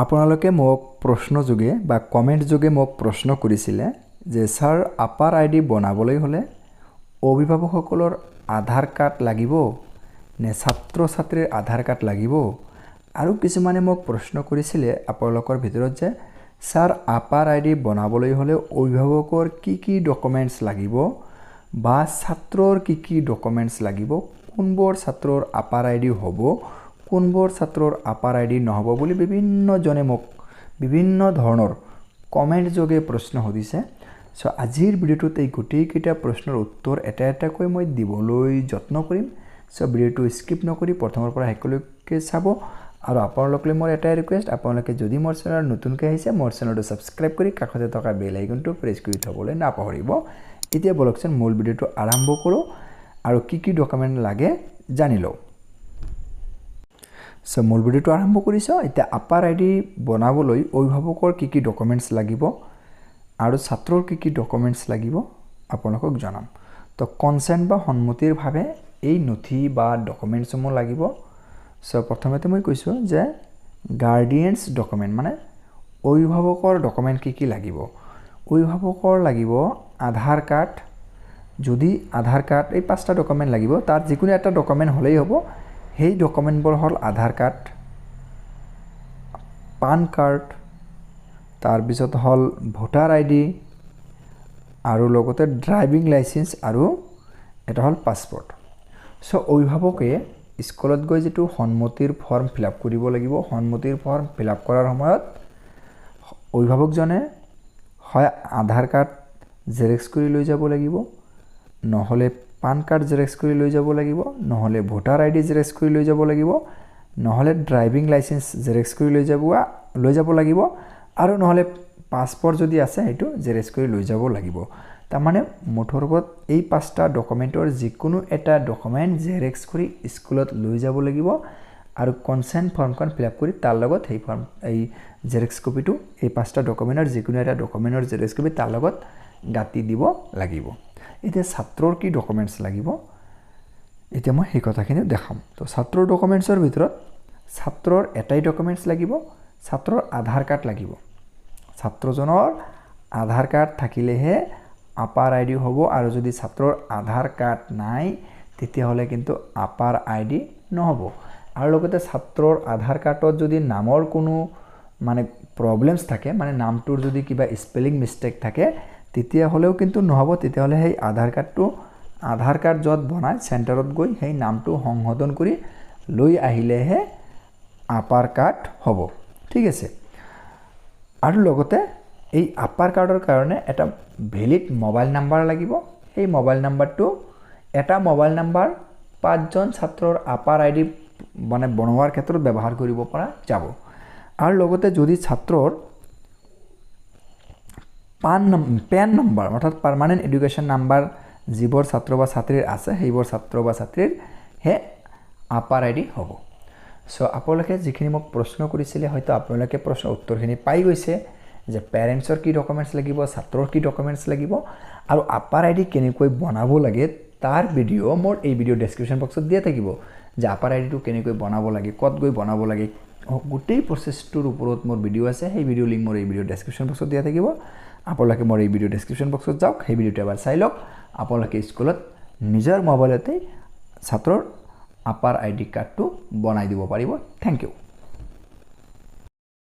আপোনালোকে মোক প্ৰশ্নযোগে বা কমেণ্ট যোগে মোক প্ৰশ্ন কৰিছিলে যে, ছাৰ, আপাৰ আই ডি বনাবলৈ হ'লে অভিভাৱকসকলৰ আধাৰ কাৰ্ড লাগিব নে ছাত্ৰ ছাত্ৰীৰ আধাৰ কাৰ্ড লাগিব? আৰু কিছুমানে মোক প্ৰশ্ন কৰিছিলে আপোনালোকৰ ভিতৰত যে, ছাৰ, আপাৰ আই ডি বনাবলৈ হ'লে অভিভাৱকৰ কি কি ডকুমেণ্টছ লাগিব বা ছাত্ৰৰ কি কি ডকুমেণ্টছ লাগিব? কোনবোৰ ছাত্ৰৰ আপাৰ আই ডি হ'ব কোনবোৰ ছাত্ৰৰ আপাৰ আই ডি নহ'ব বুলি বিভিন্নজনে মোক বিভিন্ন ধৰণৰ কমেণ্ট যোগে প্ৰশ্ন সুধিছে। চ' আজিৰ ভিডিঅ'টোত এই গোটেইকেইটা প্ৰশ্নৰ উত্তৰ এটা এটাকৈ মই দিবলৈ যত্ন কৰিম। চ' ভিডিঅ'টো স্কিপ নকৰি প্ৰথমৰ পৰা শেষলৈকে চাব। আৰু আপোনালোকলৈ মোৰ এটাই ৰিকুৱেষ্ট আপোনালোকে যদি মোৰ চেনেলত নতুনকৈ আহিছে মোৰ চেনেলটো ছাবস্ক্ৰাইব কৰি কাষতে থকা বেল আইকনটো প্ৰেছ কৰি থ'বলৈ নাপাহৰিব। এতিয়া বলকচোন মূল ভিডিঅ'টো আৰম্ভ কৰোঁ আৰু কি কি ডকুমেণ্ট লাগে জানি লওঁ। চ' মূল ভিডিঅ'টো আৰম্ভ কৰিছোঁ। এতিয়া আপাৰ আই ডি বনাবলৈ অভিভাৱকৰ কি কি ডকুমেণ্টছ লাগিব আৰু ছাত্ৰৰ কি কি ডকুমেণ্টছ লাগিব আপোনালোকক জনাম। তো কনচেণ্ট বা সন্মতিৰ ভাৱে এই নথি বা ডকুমেণ্টছসমূহ লাগিব। চ' প্ৰথমতে মই কৈছোঁ যে গাৰ্ডিয়েনছ ডকুমেণ্ট মানে অভিভাৱকৰ ডকুমেণ্ট কি কি লাগিব। অভিভাৱকৰ লাগিব আধাৰ কাৰ্ড। যদি আধাৰ কাৰ্ড এই পাঁচটা ডকুমেণ্ট লাগিব তাত যিকোনো এটা ডকুমেণ্ট হ'লেই হ'ব। সেই ডকুমেণ্টবোৰ হ'ল আধাৰ কাৰ্ড পান কাৰ্ড তাৰপিছত হ'ল ভোটাৰ আই ডি আৰু লগতে ড্ৰাইভিং লাইচেঞ্চ আৰু এটা হ'ল পাছপৰ্ট। চ' অভিভাৱকে স্কুলত গৈ যিটো সন্মতিৰ ফৰ্ম ফিল আপ কৰিব লাগিব সন্মতিৰ ফৰ্ম ফিল আপ কৰাৰ সময়ত অভিভাৱকজনে হয় আধাৰ কাৰ্ড জেৰেক্স কৰি লৈ যাব লাগিব নহ'লে পান কাৰ্ড জেৰেক্স কৰি লৈ যাব লাগিব নহ'লে ভোটাৰ আই ডি জেৰেক্স কৰি লৈ যাব লাগিব নহ'লে ড্ৰাইভিং লাইচেঞ্চ জেৰেক্স কৰি লৈ যাব লৈ যাব লাগিব আৰু নহ'লে পাছপৰ্ট যদি আছে সেইটো জেৰেক্স কৰি লৈ যাব লাগিব। তাৰমানে মুঠৰ ওপৰত এই পাঁচটা ডকুমেণ্টৰ যিকোনো এটা ডকুমেণ্ট জেৰেক্স কৰি স্কুলত লৈ যাব লাগিব আৰু কনচেণ্ট ফৰ্মখন ফিল আপ কৰি তাৰ লগত সেই ফৰ্ম এই জেৰেক্স কপিটো এই পাঁচটা ডকুমেণ্টৰ যিকোনো এটা ডকুমেণ্টৰ জেৰেক্স কপি তাৰ লগত গাঁতি দিব লাগিব। এতিয়া ছাত্ৰৰ কি ডকুমেণ্টছ লাগিব? এতিয়া মই সেই কথাখিনি দেখাম। তো ছাত্ৰৰ ডকুমেণ্টছৰ ভিতৰত ছাত্ৰৰ এটাই ডকুমেণ্টছ লাগিব, ছাত্ৰৰ আধাৰ কাৰ্ড লাগিব। ছাত্ৰজনৰ আধাৰ কাৰ্ড থাকিলেহে আপাৰ আই ডি হ'ব আৰু যদি ছাত্ৰৰ আধাৰ কাৰ্ড নাই, তেতিয়াহ'লে কিন্তু আপাৰ আই ডি নহ'ব। আৰু লগতে ছাত্ৰৰ আধাৰ কাৰ্ডত যদি নামৰ কোনো মানে প্ৰব্লেমছ থাকে মানে নামটোৰ যদি কিবা স্পেলিং মিষ্টেক থাকে তেতিয়াহ'লেও কিন্তু নহ'ব। তেতিয়াহ'লে সেই আধাৰ কাৰ্ডটো আধাৰ কাৰ্ড য'ত বনায় চেণ্টাৰত গৈ সেই নামটো সংশোধন কৰি লৈ আহিলেহে আপাৰ কাৰ্ড হ'ব। ঠিক আছে। আৰু লগতে এই আপাৰ কাৰ্ডৰ কাৰণে এটা ভেলিড মোবাইল নাম্বাৰ লাগিব। সেই মোবাইল নাম্বাৰটো এটা মোবাইল নাম্বাৰ পাঁচজন ছাত্ৰৰ আপাৰ আই ডি মানে বনোৱাৰ ক্ষেত্ৰত ব্যৱহাৰ কৰিব পৰা যাব। আৰু লগতে যদি ছাত্ৰৰ পান পেন নম্বৰ অৰ্থাৎ পাৰ্মানেণ্ট এডুকেশ্যন নাম্বাৰ যিবোৰ ছাত্ৰ বা ছাত্ৰীৰ আছে সেইবোৰ ছাত্ৰ বা ছাত্ৰীৰ হে আপাৰ আই ডি হ'ব। চ' আপোনালোকে যিখিনি মোক প্ৰশ্ন কৰিছিলে হয়তো আপোনালোকে প্ৰশ্ন উত্তৰখিনি পাই গৈছে যে পেৰেণ্টছৰ কি ডকুমেণ্টছ লাগিব ছাত্ৰৰ কি ডকুমেণ্টছ লাগিব আৰু আপাৰ আই ডি কেনেকৈ বনাব লাগে তাৰ ভিডিঅ' মোৰ এই ভিডিঅ' ডেছক্ৰিপশ্যন বক্সত দিয়া থাকিব যে আপাৰ আই ডিটো কেনেকৈ বনাব লাগে ক'ত গৈ বনাব লাগে। গোটেই প্ৰচেছটোৰ ওপৰত মোৰ ভিডিঅ' আছে সেই ভিডিঅ' লিংক মোৰ এই ভিডিঅ' ডেছক্ৰিপশ্যন বক্সত দিয়া থাকিব। আপোনালোকে মোৰ এই ভিডিঅ' ডেছক্ৰিপশ্যন বক্সত যাওক সেই ভিডিঅ'টো এবাৰ চাই লওক। আপোনালোকে স্কুলত নিজৰ মোবাইলতেই ছাত্ৰৰ আপাৰ আই ডি কাৰ্ডটো বনাই দিব পাৰিব। Thank U